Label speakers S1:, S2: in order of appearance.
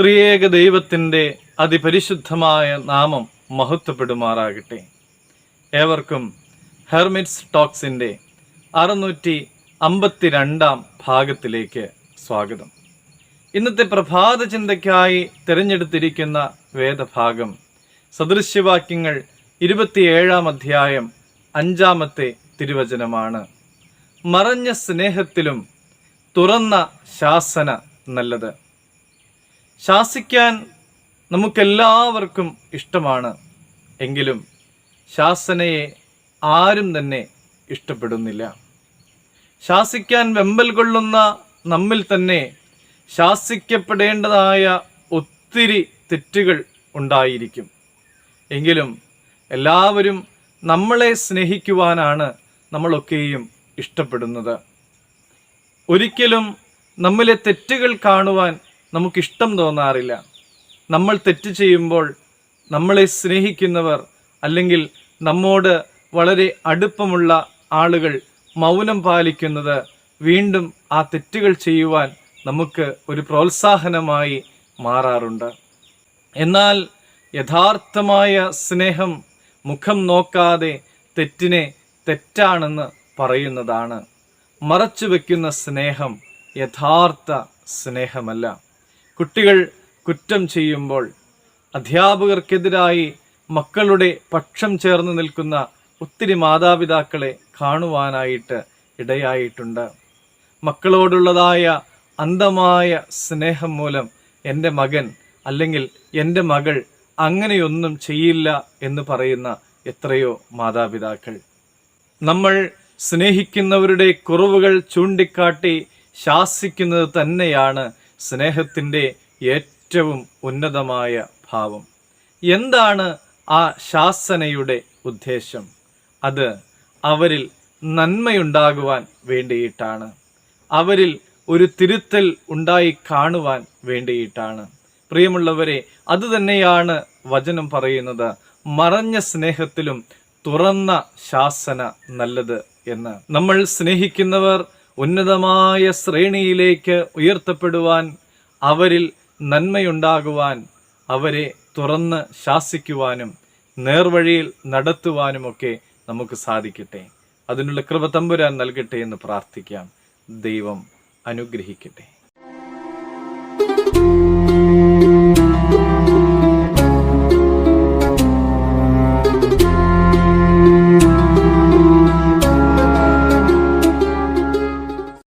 S1: ത്രിയേക ദൈവത്തിന്റെ അതിപരിശുദ്ധമായ നാമം മഹത്വപ്പെടുമാറാകട്ടെ. ഏവർക്കും ഹെർമിറ്റ്സ് ടോക്സിന്റെ അറുന്നൂറ്റി അമ്പത്തിരണ്ടാം ഭാഗത്തിലേക്ക് സ്വാഗതം. ഇന്നത്തെ പ്രഭാത ചിന്തയ്ക്കായി തിരഞ്ഞെടുത്തിരിക്കുന്ന വേദഭാഗം സദൃശ്യവാക്യങ്ങൾ ഇരുപത്തിയേഴാം അധ്യായം അഞ്ചാമത്തെ തിരുവചനമാണ്. മറഞ്ഞ സ്നേഹത്തിലും തുറന്ന ശാസന നല്ലത്. ശാസിക്കാൻ നമുക്കെല്ലാവർക്കും ഇഷ്ടമാണ്. എങ്കിലും ശാസനയെ ആരും തന്നെ ഇഷ്ടപ്പെടുന്നില്ല. ശാസിക്കാൻ വെമ്പൽ കൊള്ളുന്ന നമ്മിൽ തന്നെ ശാസിക്കപ്പെടേണ്ടതായ ഒത്തിരി തെറ്റുകൾ ഉണ്ടായിരിക്കും. എങ്കിലും എല്ലാവരും നമ്മളെ സ്നേഹിക്കുവാനാണ് നമ്മളൊക്കെയും ഇഷ്ടപ്പെടുന്നത്. ഒരിക്കലും നമ്മിലെ തെറ്റുകൾ കാണുവാൻ നമുക്കിഷ്ടം തോന്നാറില്ല. നമ്മൾ തെറ്റ് ചെയ്യുമ്പോൾ നമ്മളെ സ്നേഹിക്കുന്നവർ അല്ലെങ്കിൽ നമ്മോട് വളരെ അടുപ്പമുള്ള ആളുകൾ മൗനം പാലിക്കുന്നത് വീണ്ടും ആ തെറ്റുകൾ ചെയ്യുവാൻ നമുക്ക് ഒരു പ്രോത്സാഹനമായി മാറാറുണ്ട്. എന്നാൽ യഥാർത്ഥമായ സ്നേഹം മുഖം നോക്കാതെ തെറ്റിനെ തെറ്റാണെന്ന് പറയുന്നതാണ്. മറച്ചു വെക്കുന്ന സ്നേഹം യഥാർത്ഥ സ്നേഹമല്ല. കുട്ടികൾ കുറ്റം ചെയ്യുമ്പോൾ അധ്യാപകർക്കെതിരായി മക്കളുടെ പക്ഷം ചേർന്ന് നിൽക്കുന്ന ഒത്തിരി മാതാപിതാക്കളെ കാണുവാനായിട്ട് ഇടയായിട്ടുണ്ട്. മക്കളോടുള്ളതായ അന്ധമായ സ്നേഹം മൂലം എന്റെ മകൻ അല്ലെങ്കിൽ എന്റെ മകൾ അങ്ങനെയൊന്നും ചെയ്യില്ല എന്ന് പറയുന്ന എത്രയോ മാതാപിതാക്കൾ. നമ്മൾ സ്നേഹിക്കുന്നവരുടെ കുറവുകൾ ചൂണ്ടിക്കാട്ടി ശാസിക്കുന്നത് തന്നെയാണ് സ്നേഹത്തിന്റെ ഏറ്റവും ഉന്നതമായ ഭാവം. എന്താണ് ആ ശാസനയുടെ ഉദ്ദേശം? അത് അവരിൽ നന്മയുണ്ടാകുവാൻ വേണ്ടിയിട്ടാണ്. അവരിൽ ഒരു തിരുത്തൽ ഉണ്ടായി കാണുവാൻ വേണ്ടിയിട്ടാണ്. പ്രിയമുള്ളവരെ അത് തന്നെയാണ് വചനം പറയുന്നത്. മറഞ്ഞ സ്നേഹത്തിലും തുറന്ന ശാസന നല്ലത് എന്ന്. നമ്മൾ സ്നേഹിക്കുന്നവർ ഉന്നതമായ ശ്രേണിയിലേക്ക് ഉയർത്തപ്പെടുവാൻ അവരിൽ നന്മയുണ്ടാകുവാൻ അവരെ തുറന്ന് ശാസിക്കുവാനും നേർവഴിയിൽ നടത്തുവാനുമൊക്കെ നമുക്ക് സാധിക്കട്ടെ. അതിനുള്ള കൃപ തമ്പുരാൻ നൽകട്ടെ എന്ന് പ്രാർത്ഥിക്കാം. ദൈവം അനുഗ്രഹിക്കട്ടെ.